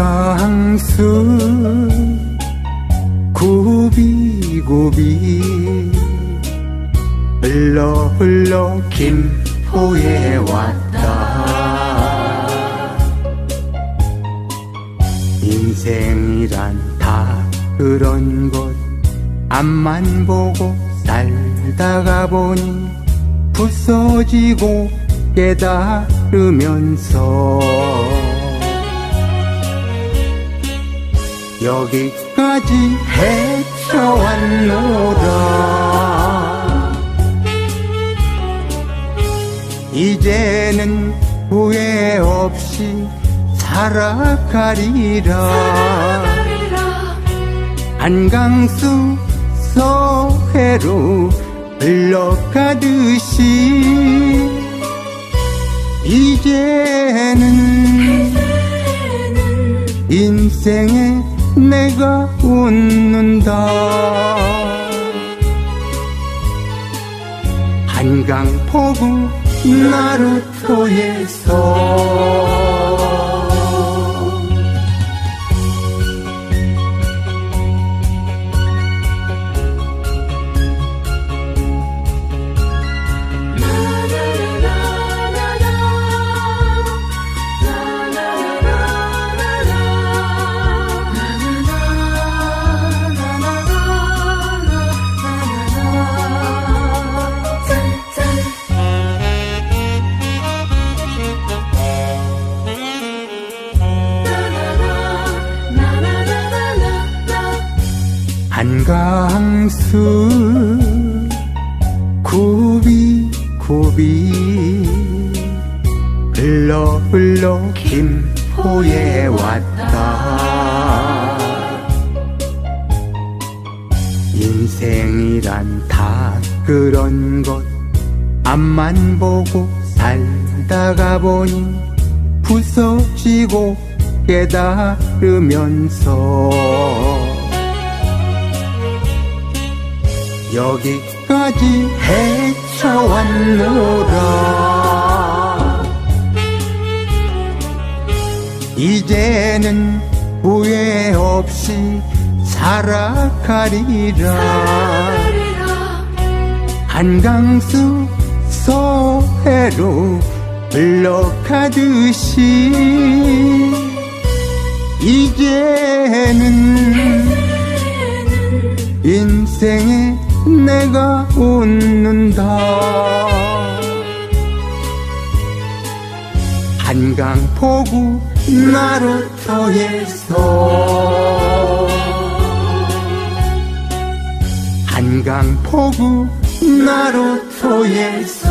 한강수. 구비구비. 흘러 흘러 김포에 왔다. 인생이란 다 그런 것 앞만 보고 살다가 보니 부서지고 깨달으면서 여기까지 헤쳐왔노라 이제는 후회 없이 살아가리라. 한강수 서해로 흘러가듯이 이제는 인생에 내가 웃는다. 한강 포구 나루토에서 한강수 구비 구비 흘러 흘러 김포에 왔다. 인생이란 다 그런 것. 앞만 보고 살다가 보니 부서지고 깨달으면서 여기까지 헤쳐왔노라. 이제는 후회 없이 살아가리라. 한강수 서해로 흘러가듯이 이제는 인생에 내가 웃는다. 한강 포구 나루터에서 한강 포구 나루터에서